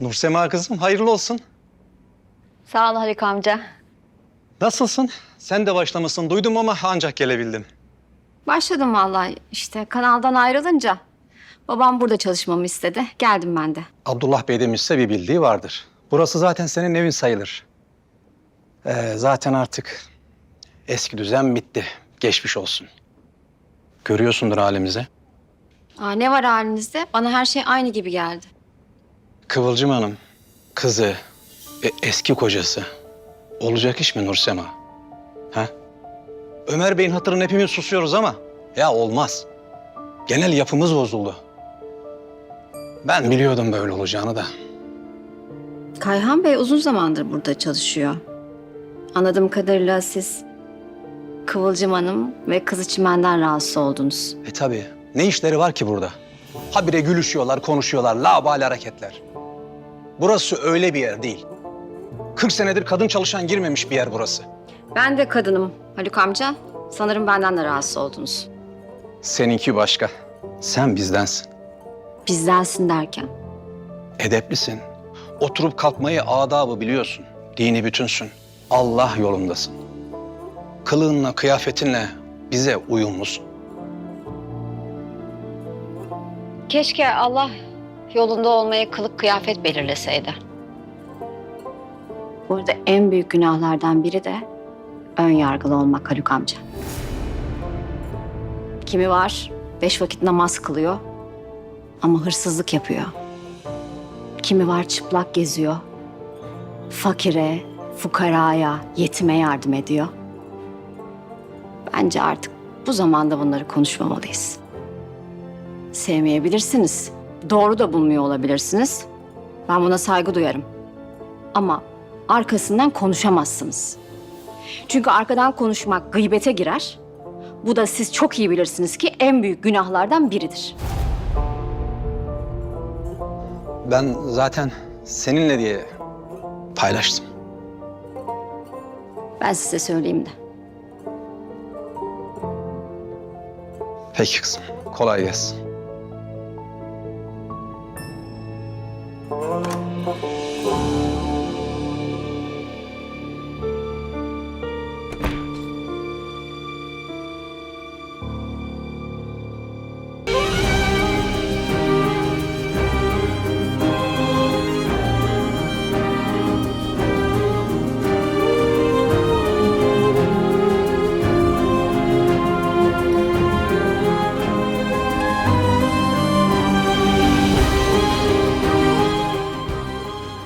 Nursema kızım hayırlı olsun. Sağ ol Haluk amca. Nasılsın? Sen de başlamışsın duydum ama ancak gelebildim. Başladım vallahi işte kanaldan ayrılınca. Babam burada çalışmamı istedi. Geldim ben de. Abdullah Bey demişse bir bildiği vardır. Burası zaten senin evin sayılır. Ee, zaten artık eski düzen bitti. Geçmiş olsun. Görüyorsundur halimizi. Aa, ne var halinizde? Bana her şey aynı gibi geldi. Kıvılcım Hanım, kızı, e, eski kocası. Olacak iş mi Nursema? Ha? Ömer Bey'in hatırını hepimiz susuyoruz ama ya olmaz. Genel yapımız bozuldu. Ben biliyordum böyle olacağını da. Kayhan Bey uzun zamandır burada çalışıyor. Anladığım kadarıyla siz Kıvılcım Hanım ve kızı Çimen'den rahatsız oldunuz. E tabii. Ne işleri var ki burada? Habire gülüşüyorlar, konuşuyorlar, labali hareketler. Burası öyle bir yer değil. 40 senedir kadın çalışan girmemiş bir yer burası. Ben de kadınım Haluk amca. Sanırım benden de rahatsız oldunuz. Seninki başka. Sen bizdensin. Bizdensin derken. Edeplisin. Oturup kalkmayı adabı biliyorsun. Dini bütünsün. Allah yolundasın. Kılığınla, kıyafetinle bize uyumlusun. Keşke Allah yolunda olmaya kılık kıyafet belirleseydi. Burada en büyük günahlardan biri de ön yargılı olmak Haluk amca. Kimi var beş vakit namaz kılıyor ama hırsızlık yapıyor. Kimi var çıplak geziyor. Fakire, fukaraya, yetime yardım ediyor. Bence artık bu zamanda bunları konuşmamalıyız. Sevmeyebilirsiniz. Doğru da bulmuyor olabilirsiniz. Ben buna saygı duyarım. Ama arkasından konuşamazsınız. Çünkü arkadan konuşmak gıybete girer. Bu da siz çok iyi bilirsiniz ki en büyük günahlardan biridir. Ben zaten seninle diye paylaştım. Ben size söyleyeyim de. Peki kızım. Kolay gelsin.